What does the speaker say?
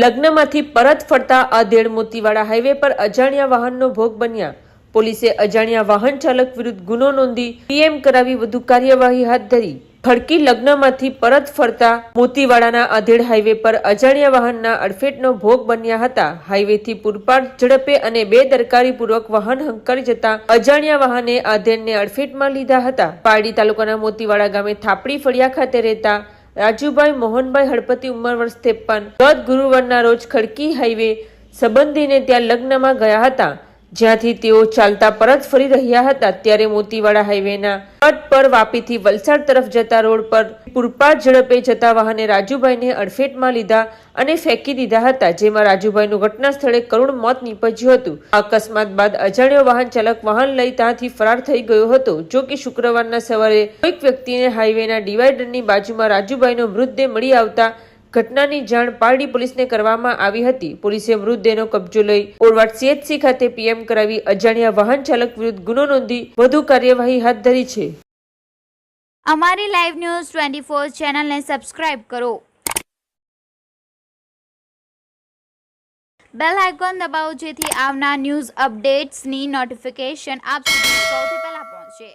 લગ્નમાંથી પરત ફરતા અધેડ મોતીવાડા હાઈવે પર અજાણ્યા વાહનનો ભોગ બન્યા. પોલીસે અજાણ્યા વાહન ચાલક વિરુદ્ધ ગુનો નોંધી પીએમ કરાવી વધુ કાર્યવાહી હાથ ધરી. ખડકી લગ્નમાંથી પરત ફરતા મોતીવાડાના અધેડ હાઈવે પર અજાણ્યા વાહનના અડફેટનો ભોગ બન્યા હતા. હાઈવેથી પૂરપાટ ઝડપે અને બેદરકારીપૂર્વક વાહન હંકારી જતા અજાણ્યા વાહને આધેડને અડફેટમાં લીધા હતા. પારડી તાલુકાના મોતીવાડા ગામે થાપડી ફળિયા ખાતે રહેતા રાજુભાઈ મોહનભાઈ હળપતિ ઉંમર વર્ષ ત્રેપન. ગત ગુરુવારના રોજ ખડકી હાઈવે સંબંધીને ત્યાં લગ્નમાં ગયા હતા. જ્યાંથી તેઓ ચાલતા પરત ફરી રહ્યા હતા ત્યારે મોતીવાડા હાઈવેના કટ પર વાપીથી વલસાડ તરફ જતા રોડ પર પૂરપાટ ઝડપે જતા વાહને રાજુભાઈને અડફેટમાં લીધા અને ફેંકી દીધા હતા, જેમાં રાજુભાઈનું ઘટના સ્થળે કરુણ મોત નીપજ્યું હતું. અકસ્માત બાદ અજાણ્યો વાહન ચાલક વાહન લઈ ત્યાંથી ફરાર થઈ ગયો હતો. જો કે શુક્રવારના સવારે કોઈક વ્યક્તિને હાઈવેના ડિવાઈડરની બાજુમાં રાજુભાઈનો મૃતદેહ મળી આવતા ઘટનાની જાણ પારડી પોલીસને કરવામાં આવી હતી. પોલીસે મૃતદેહનો કબજો લઈ ઓરવાડ સીએચસી ખાતે પીએમ કરાવી અજાણ્યા વાહન ચાલક વિરુદ્ધ ગુનો નોંધી વધુ કાર્યવાહી હાથ ધરી છે. અમારી લાઈવ ન્યૂઝ ટ્વેન્ટી ફોર ચેનલને સબસ્ક્રાઇબ કરો. બેલ આઇકોન દબાવો જેથી આવનાર ન્યૂઝ અપડેટ્સની નોટિફિકેશન આપ સુધી સૌથી પહેલા પહોંચે.